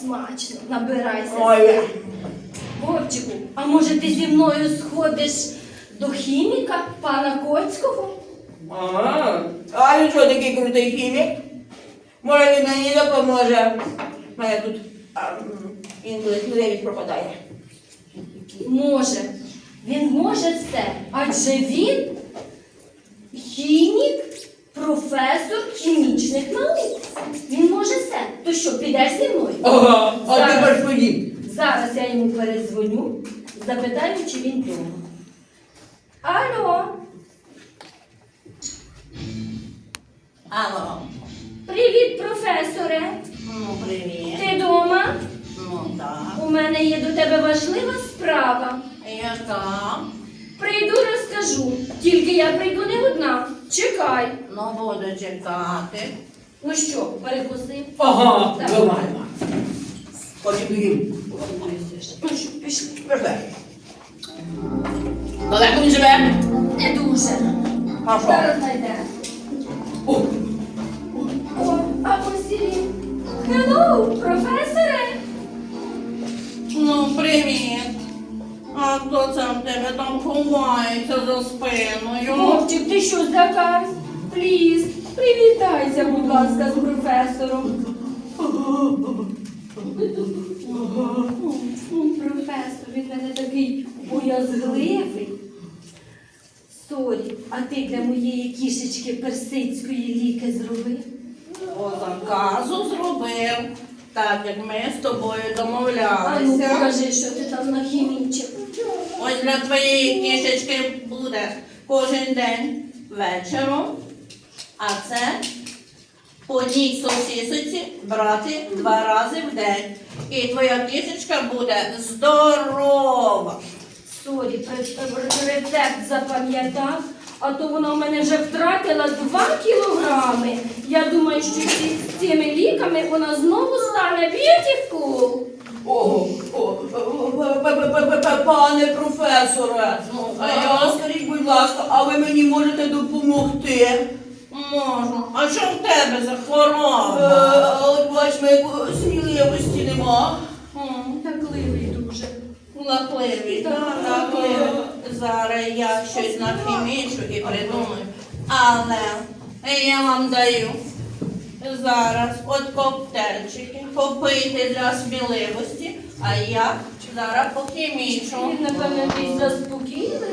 Смачно, набирайся. ой. Вовчику, а може ти зі мною сходиш до хіміка, пана Коцького? А, а він що такий крутий хімік? Може він мені допоможе. У мене тут а, інколи сміливість пропадає. Може. Він може все, адже він хімік, професор хімічних наук. Він може все. То що, підеш зі мною? Ага, а Зараз. тепер ходім. Зараз я йому передзвоню, запитаю, чи він вдома. Алло, Алло, привіт, професоре. ну привіт. Ти вдома? Ну так. У мене є до тебе важлива справа. Яка? Прийду, розкажу. Тільки я прийду не одна. Чекай. Ну буду чекати. Ну що, перекусив? Ага, Так. нормально. Потім доїм. Ну що, пішли. Пішли. Далеко він живе? Не дуже. А що? Зараз знайде. О, О, а ось і він. Хеллоу, професоре. Ну, привіт. А хто це в тебе там ховається за спиною? Вовчик, ти що злякався? Пліз, привітайся, будь ласка, з професором. Професор, він мене такий боязгливий. Сорі, а ти для моєї кішечки персидської ліки зробив? По заказу зробив. Так як ми з тобою А ну домовлялися. покажи, що ти там нахімічив. Ось для твоєї кішечки буде кожен день вечором, а це по одній сосисоці брати два рази в день. І твоя кишечка буде здорова. Сорі, рецепт запам'ятав, а то вона в мене вже втратила 2 кілограми. Я думаю, що з цими ліками вона знову стане beautiful. О, о, пане професоре, Ну, а я скажіть, будь ласка, а ви мені можете допомогти? Можу. А що в тебе за хвороба? От бачимо, як сміливості нема. М, Такливий дуже. Лахливий, Так, так, так. Зараз я щось нахімічу і придумаю. Але я вам даю зараз от коктейльчики, попийте для сміливості, а я зараз похімічу. Він, напевно, десь заспокійливий.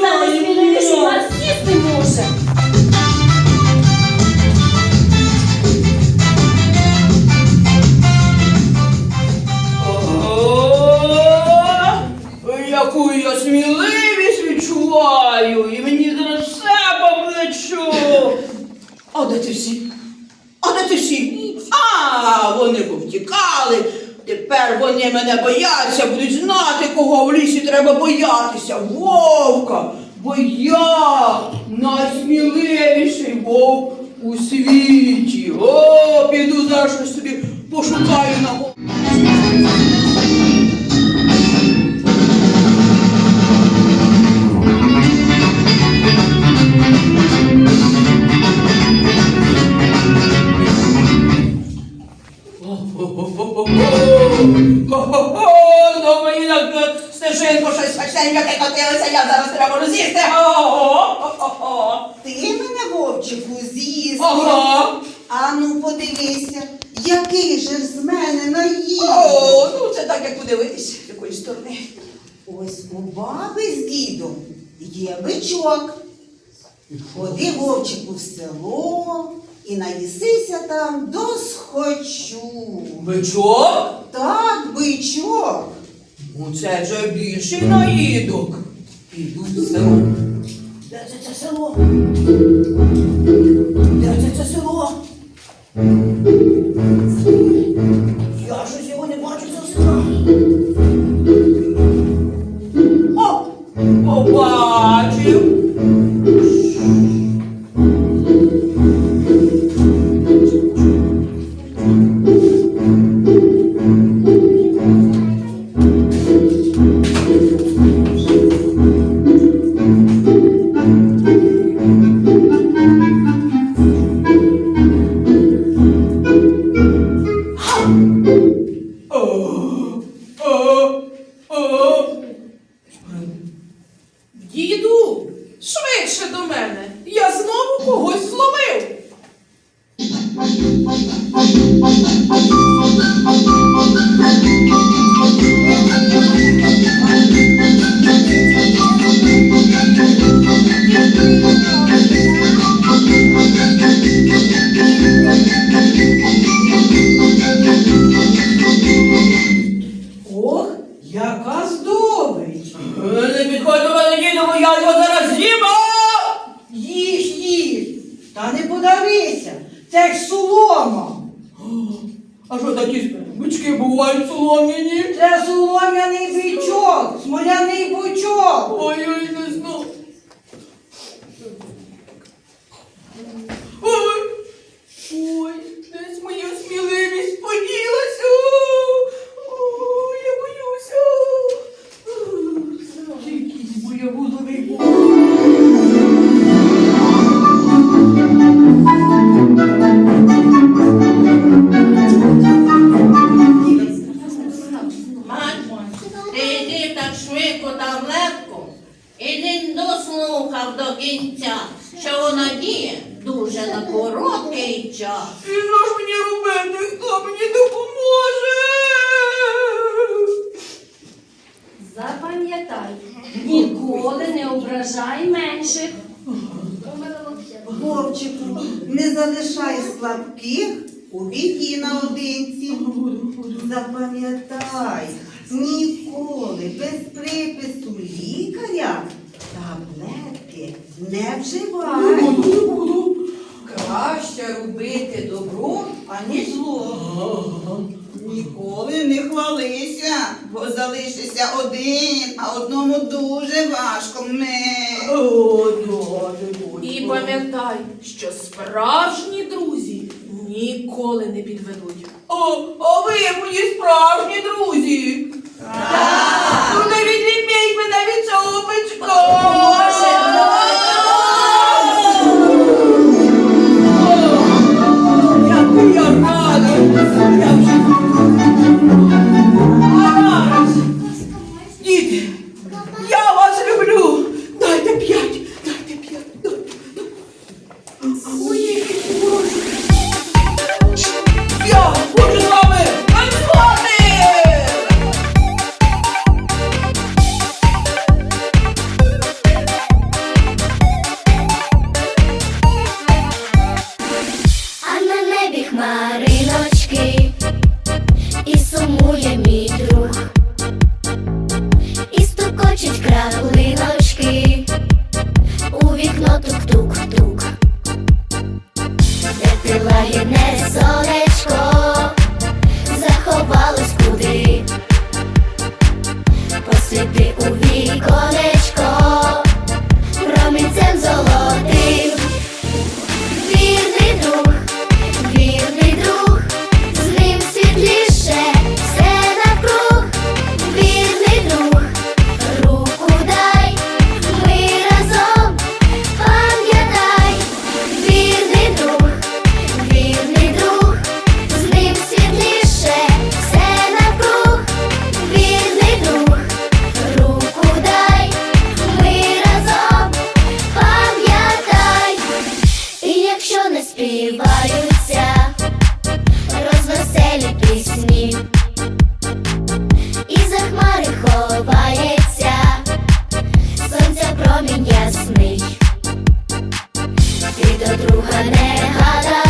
Стане сміливий, що з'їсти може. Яку я сміливість відчуваю, і мені все по плечу. А де ти всі? А де ти всі? А, вони повтікали. Тепер вони мене бояться, будуть знати, кого в лісі треба боятися. Вовка, бо я найсміливіший вовк у світі. О, піду зараз собі пошукаю на го- смачненьке котилося, я зараз треба. Ого-го-го-го. Ти мене, вовчику, з'їсти. Ага. Ану, подивися, який же ж з мене наїв. О, ну це так, як подивитись, з якої сторони. Ось у баби з дідом є бичок. Ходи, вовчику, в село і наїсися там досхочу. Бичок? Так, бичок. Ну це вже більший наїдок. Піду в село. Де це це село? Де це це село? Такі бички бувають солом'яні. Це солом'яний бичок, смоляний бучок. Ой, ой, не біді наодинці. Запам'ятай, ніколи без припису лікаря таблетки не вживай. Краще робити добро, аніж зло. Ніколи не хвалися, бо залишишся один, а одному дуже важко ми. І пам'ятай, що справжні друзі ніколи не підведуть. О, а ви мої справжні друзі. Так. Ну не відліпіть мене від цього бичка. Де ти до друга не гадай.